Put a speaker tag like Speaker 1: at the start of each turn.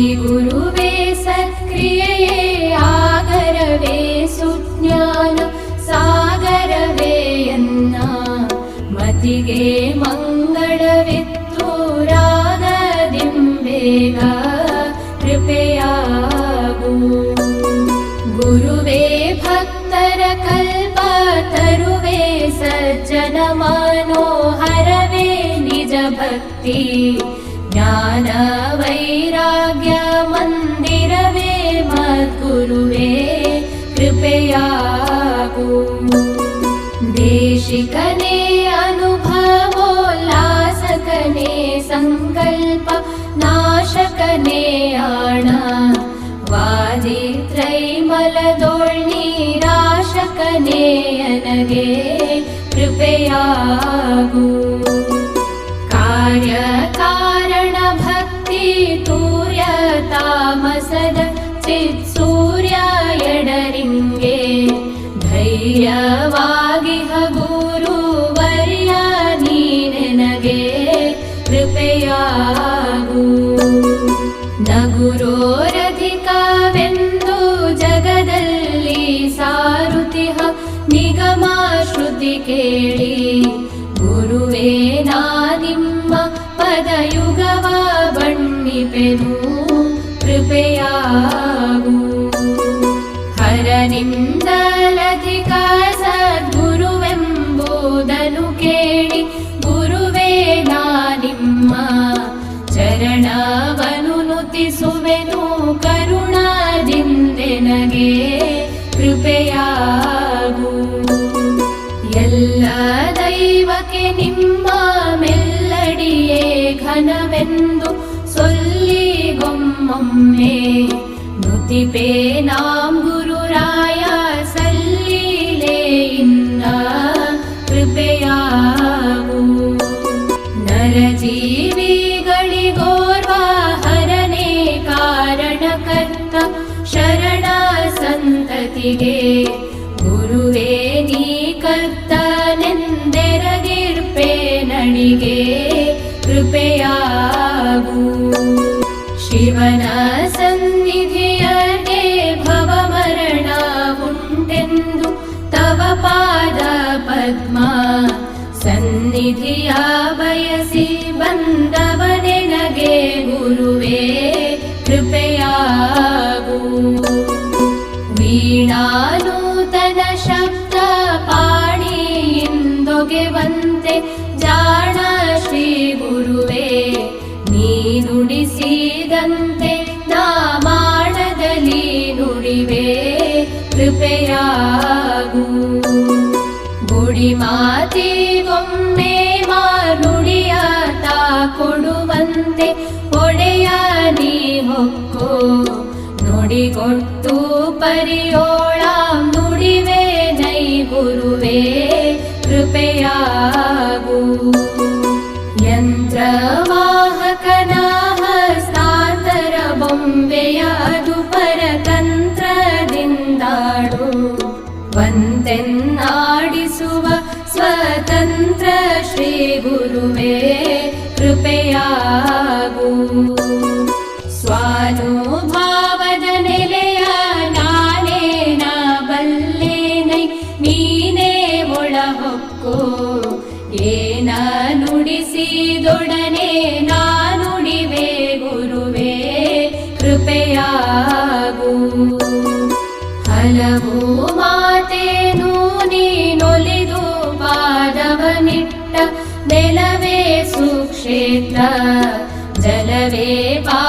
Speaker 1: श्रीगुरुवे सत्क्रियये आगरवे सुज्ञान सागरवे सागरवेयन्ना मतिगे मङ्गलविदो रागदिम्बेव कृपया गुरुवे भक्तर भक्तरकल्पतरुवे सज्जनमानो हरवे निजभक्ति। ज्ञानवैराग्यमन्दिरवे मद्गुरुवे कृपया देशिकने अनुभवोल्लासकने सङ्कल्पनाशकनेयाणा वादित्रैमलतोर्निनाशकने अनगे कृपया गु ಸೂರ್ಯ ಎಡರಿಂಗೆ ಧೈರ್ಯವಾಗಿ ಗುರುವರ್ಯ ನೀನೆನಗೆ ಕೃಪೆಯಾಗು. ನಗುರೋರಧಿಕವೆಂದು ಜಗದಲ್ಲಿ ಸಾರುತಿಹ ನಿಗಮ ಶ್ರುತಿ ಕೇಳಿ. ಗುರುವೇ ನಾ ನಿಮ್ಮ ಪದಯುಗವ ಬಣ್ಣಿಪೆನು. ಹರನಿಂದಲಧಿಕ ಸದ್ಗುರುವೆಂಬುದನು ಕೇಳಿ, ಗುರುವೇ, ನಾ ನಿಮ್ಮ ಚರಣವನು ನುತಿಸುವೆನು. ಕರುಣಾದಿಂದೆನಗೆ ಕೃಪೆಯಾಗು. ಎಲ್ಲ ದೈವಕ್ಕೆ ನಿಮ್ಮ ಮೆಲ್ಲಡಿಯೇ ಘನವೆಂದು मे नुतिपेनां गुरुराय सल्लीले इन्द कृपया नरजीवी गणिगोर्वाहरणे कारणकर्ता शरणा सन्ततिः ಶಿವನ ಸನ್ನಿಧಿಯಗೆ ಉಂಟೆಂದು ತವ ಪಾದ ಪದ್ಮ. ಸನ್ನಿಧಿಯ ಬಯಸಿ ಬಂದವನೆನಗೆ ಗುರುವೇ, ಕೃಪೆಯಾಗು. ವೀಣಾನೂತನ ಶಬ್ದ ಪಾಣಿಯಿಂದೊಗೆವಂತೆ ಜಾಣ ಶ್ರೀ ಗುರುವೇ ನೀ ಕೃಪೆಯಾಗು ಗುಡಿ ಮಾತಿಗೊಮ್ಮೆ ಮಾರುಡಿಯ ತಾ ಕೊಡುವಂತೆ ಒಡೆಯ ನೀ ಹೊಕ್ಕೋ ನುಡಿಗೊಟ್ಟು ಪರಿಯೋಳ ನುಡಿವೆ ನೈ ಗುರುವೇ ಕೃಪೆಯಾಗು ಯಂತ್ರವಾಹಕನ ಹಸ್ತಾಂತರ ಬೊಂಬೆಯ ವಂತೆನ್ನಾಡಿಸುವ ಸ್ವತಂತ್ರ ಶ್ರೀ ಗುರುವೇ, ಕೃಪೆಯಾಗು. ಸ್ವಾನುಭಾವದ ನೆಲೆಯ ನಾನೇ ನಾ ಬಲ್ಲೇನೈ ನೀನೇ ಒಳಹೊಕ್ಕೋ. ಏನ ನುಡಿಸಿದೊಡನೆ ನಾ जलवे सुक्षेत्र जलवे पा